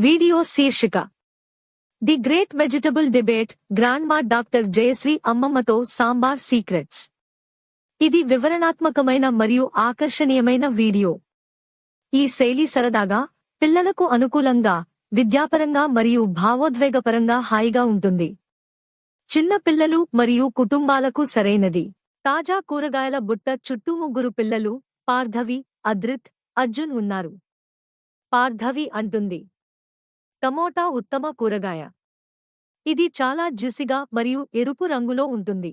Video శీర్షిక. The great vegetable debate grandma doctor Jayashree అమ్మమ్మతో sambar secrets. ఇది వివరణాత్మకమైన మరియు ఆకర్షణీయమైన వీడియో. ఈ శైలి సరదాగా పిల్లలకు అనుకూలంగా విద్యాపరంగా మరియు భావోద్వేగపరంగా హాయిగా ఉంటుంది. చిన్న పిల్లలు మరియు కుటుంబాలకు సరైనది. తాజా కూరగాయల బుట్ట చుట్టూ ముగ్గురు పిల్లలు పార్ధవి అద్రిత్ అర్జున్ ఉన్నారు. పార్ధవి అంటుంది టమోటా ఉత్తమ కూరగాయ. ఇది చాలా జ్యూసిగా మరియు ఎరుపు రంగులో ఉంటుంది.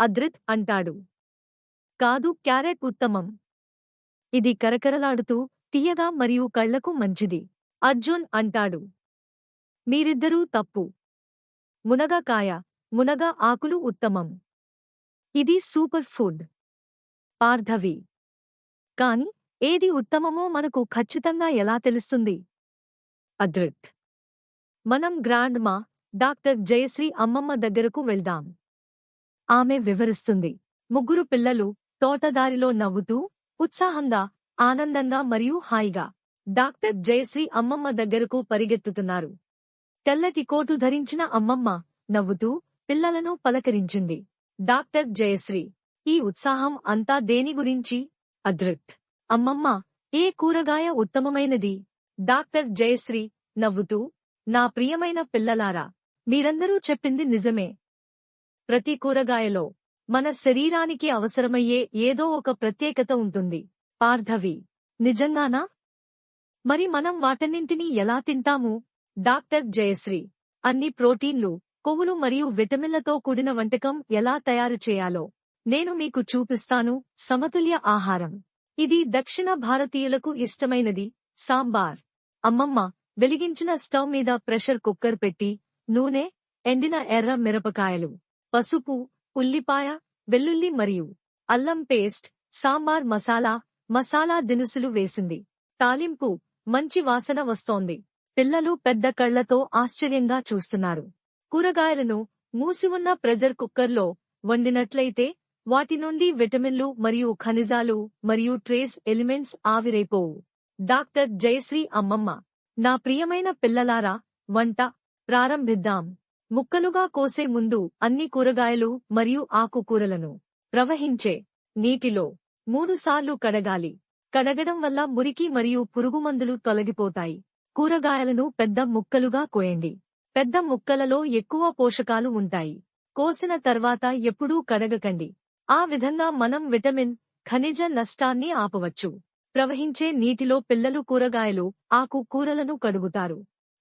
అద్రిత్ అంటాడు. కాదు క్యారెట్ ఉత్తమం. ఇది కరకరలాడుతూ తీయగా మరియు కళ్ళకు మంచిది. అర్జున్ అంటాడు. మీరిద్దరూ తప్పు. మునగకాయ మునగ ఆకులు ఉత్తమం. ఇది సూపర్ ఫుడ్. పార్థవి. కాని ఏది ఉత్తమమో మనకు ఖచ్చితంగా ఎలా తెలుస్తుంది? అద్రిక్ మనం గ్రాండ్ మా డాక్టర్ జయశ్రీ అమ్మమ్మ దగ్గరకు వెళ్దాం. ఆమె వివరిస్తుంది. ముగ్గురు పిల్లలు తోటదారిలో నవ్వుతూ ఉత్సాహంగా ఆనందంగా మరియు హాయిగా డాక్టర్ జయశ్రీ అమ్మమ్మ దగ్గరకు పరిగెత్తుతున్నారు. తెల్లటి కోటు ధరించిన అమ్మమ్మ నవ్వుతూ పిల్లలను పలకరించింది. డాక్టర్ జయశ్రీ ఈ ఉత్సాహం అంతా దేని గురించి? అద్రిత్ అమ్మమ్మ ఏ కూరగాయ ఉత్తమమైనది? డాక్టర్ జయశ్రీ నవ్వుతూ నా ప్రియమైన పిల్లలారా మీరందరూ చెప్పింది నిజమే. ప్రతి కూరగాయలో మన శరీరానికి అవసరమయ్యే ఏదో ఒక ప్రత్యేకత ఉంటుంది. పార్థవి నిజంగానా? మరి మనం వాటన్నింటినీ ఎలా తింటాము? డాక్టర్ జయశ్రీ అన్ని ప్రోటీన్లు కొవ్వులు మరియు విటమిన్లతో కూడిన వంటకం ఎలా తయారు చేయాలో నేను మీకు చూపిస్తాను. సమతుల్య ఆహారం. ఇది దక్షిణ భారతీయులకు ఇష్టమైనది. సాంబార్. అమ్మమ్మ వెలిగించిన స్టవ్ మీద ప్రెషర్ కుక్కర్ పెట్టి నూనె ఎండిన ఎర్ర మిరపకాయలు పసుపు ఉల్లిపాయ వెల్లుల్లి మరియు అల్లం పేస్ట్ సాంబార్ మసాలా మసాలా దినుసులు వేసింది. తాలింపు మంచి వాసన వస్తోంది. పిల్లలు పెద్ద కళ్ళతో ఆశ్చర్యంగా చూస్తున్నారు. కూరగాయలను మూసివున్న ప్రెజర్ కుక్కర్లో వండినట్లయితే వాటి నుండి విటమిన్లు మరియు ఖనిజాలు మరియు ట్రేస్ ఎలిమెంట్స్ ఆవిరైపోవు. డాక్టర్ జయశ్రీ అమ్మమ్మ నా ప్రియమైన పిల్లలారా వంట ప్రారంభిద్దాం. ముక్కలుగా కోసే ముందు అన్ని కూరగాయలు మరియు ఆకుకూరలను ప్రవహించే నీటిలో మూడుసార్లు కడగాలి. కడగడం వల్ల మురికి మరియు పురుగుమందులు తొలగిపోతాయి. కూరగాయలను పెద్ద ముక్కలుగా కోయండి. పెద్ద ముక్కలలో ఎక్కువ పోషకాలు ఉంటాయి. కోసిన తర్వాత ఎప్పుడూ కడగకండి. ఆ విధంగా మనం విటమిన్ ఖనిజ నష్టాన్ని ఆపవచ్చు. ప్రవహించే నీటిలో పిల్లలు కూరగాయలు ఆకు కూరలను కడుగుతారు.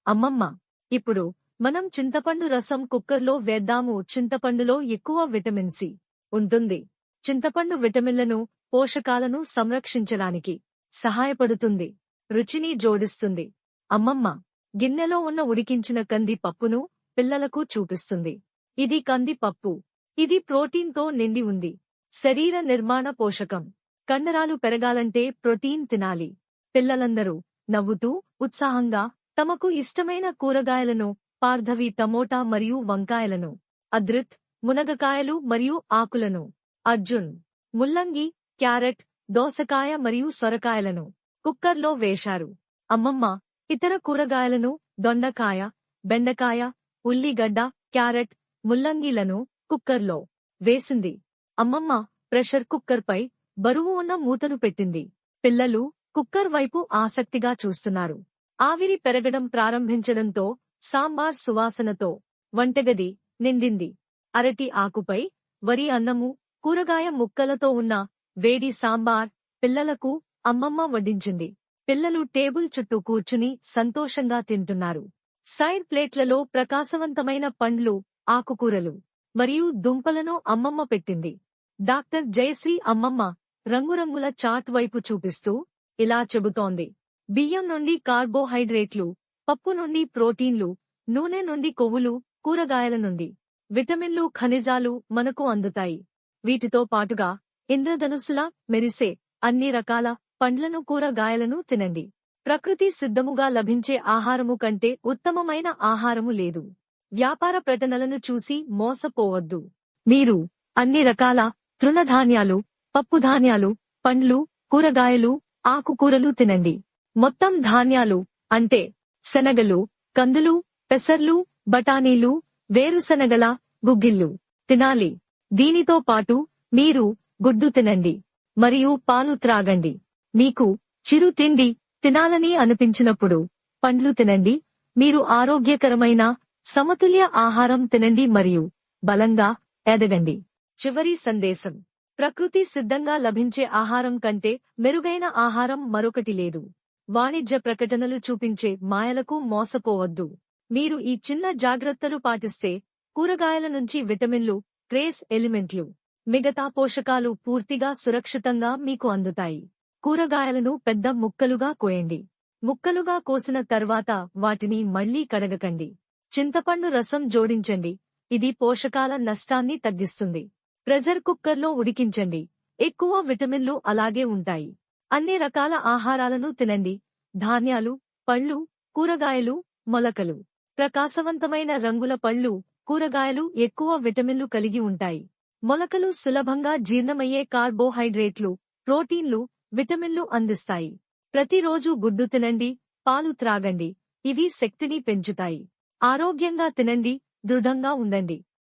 అమ్మమ్మ ఇప్పుడు మనం చింతపండు రసం కుక్కర్లో వేద్దాము. చింతపండులో ఎక్కువ విటమిన్ సి ఉంటుంది. చింతపండు విటమిన్లను పోషకాలను సంరక్షించడానికి సహాయపడుతుంది. రుచిని జోడిస్తుంది. అమ్మమ్మ గిన్నెలో ఉన్న ఉడికించిన కంది పప్పును పిల్లలకు చూపిస్తుంది. ఇది కంది పప్పు. ఇది ప్రోటీన్తో నిండి ఉంది. శరీర నిర్మాణ పోషకం. కండరాలు పెరగాలంటే ప్రోటీన్ తినాలి. పిల్లలందరూ నవ్వుతూ ఉత్సాహంగా తమకు ఇష్టమైన కూరగాయలను పార్థవి టమోటా మరియు వంకాయలను అద్రిత్ మునగకాయలు మరియు ఆకులను అర్జున్ ముల్లంగి క్యారెట్ దోసకాయ మరియు సొరకాయలను కుక్కర్లో వేశారు. అమ్మమ్మ ఇతర కూరగాయలను దొండకాయ బెండకాయ ఉల్లిగడ్డ క్యారెట్ ముల్లంగిలను కుక్కర్లో వేసింది. అమ్మమ్మ ప్రెషర్ కుక్కర్పై బరువు ఉన్న మూతను పెట్టింది. పిల్లలు కుక్కర్ వైపు ఆసక్తిగా చూస్తున్నారు. ఆవిరి పెరగడం ప్రారంభించడంతో సాంబార్ సువాసనతో వంటగది నిండింది. అరటి ఆకుపై వరి అన్నము కూరగాయ ముక్కలతో ఉన్న వేడి సాంబార్ పిల్లలకు అమ్మమ్మ వడ్డించింది. పిల్లలు టేబుల్ చుట్టూ కూర్చుని సంతోషంగా తింటున్నారు. సైడ్ ప్లేట్లలో ప్రకాశవంతమైన పండ్లు ఆకుకూరలు మరియు దుంపలను అమ్మమ్మ పెట్టింది. డాక్టర్ జయశ్రీ అమ్మమ్మ రంగురంగుల చాట్ వైపు చూపిస్తూ ఇలా చెబుతోంది. బియ్యం నుండి కార్బోహైడ్రేట్లు పప్పు నుండి ప్రోటీన్లు నూనె నుండి కొవ్వులు కూరగాయల నుండి విటమిన్లు ఖనిజాలు మనకు అందుతాయి. వీటితో పాటుగా ఇంద్రధనుస్సులా మెరిసే అన్ని రకాల పండ్లను కూరగాయలను తినండి. ప్రకృతి సిద్ధముగా లభించే ఆహారము కంటే ఉత్తమమైన ఆహారము లేదు. వ్యాపార ప్రకటనలను చూసి మోసపోవద్దు. మీరు అన్ని రకాల తృణధాన్యాలు పప్పుధాన్యాలు పండ్లు కూరగాయలు ఆకుకూరలు తినండి. మొత్తం ధాన్యాలు అంటే శనగలు కందులు పెసర్లు బఠానీలు వేరుశనగల గుగ్గిళ్ళు తినాలి. దీనితో పాటు మీరు గుడ్డు తినండి మరియు పాలు త్రాగండి. మీకు చిరు తిండి తినాలని అనిపించినప్పుడు పండ్లు తినండి. మీరు ఆరోగ్యకరమైన సమతుల్య ఆహారం తినండి మరియు బలంగా ఎదగండి. చివరి సందేశం. ప్రకృతి సిద్ధంగా లభించే ఆహారం కంటే మెరుగైన ఆహారం మరొకటి లేదు. వాణిజ్య ప్రకటనలు చూపించే మాయలకు మోసపోవద్దు. మీరు ఈ చిన్న జాగ్రత్తలు పాటిస్తే కూరగాయల నుంచి విటమిన్లు ట్రేస్ ఎలిమెంట్లు మిగతా పోషకాలు పూర్తిగా సురక్షితంగా మీకు అందుతాయి. కూరగాయలను పెద్ద ముక్కలుగా కోయండి. ముక్కలుగా కోసిన తర్వాత వాటిని మళ్ళీ కడగకండి. చింతపండు రసం జోడించండి. ఇది పోషకాల నష్టాన్ని తగ్గిస్తుంది. ప్రెజర్ కుక్కర్లో ఉడికించండి. ఎక్కువ విటమిన్లు అలాగే ఉంటాయి. అన్ని రకాల ఆహారాలను తినండి. ధాన్యాలు పళ్ళు కూరగాయలు మొలకలు. ప్రకాశవంతమైన రంగుల పళ్ళు కూరగాయలు ఎక్కువ విటమిన్లు కలిగి ఉంటాయి. మొలకలు సులభంగా జీర్ణమయ్యే కార్బోహైడ్రేట్లు ప్రోటీన్లు విటమిన్లు అందిస్తాయి. ప్రతిరోజు గుడ్డు తినండి పాలు త్రాగండి. ఇవి శక్తిని పెంచుతాయి. ఆరోగ్యంగా తినండి దృఢంగా ఉండండి.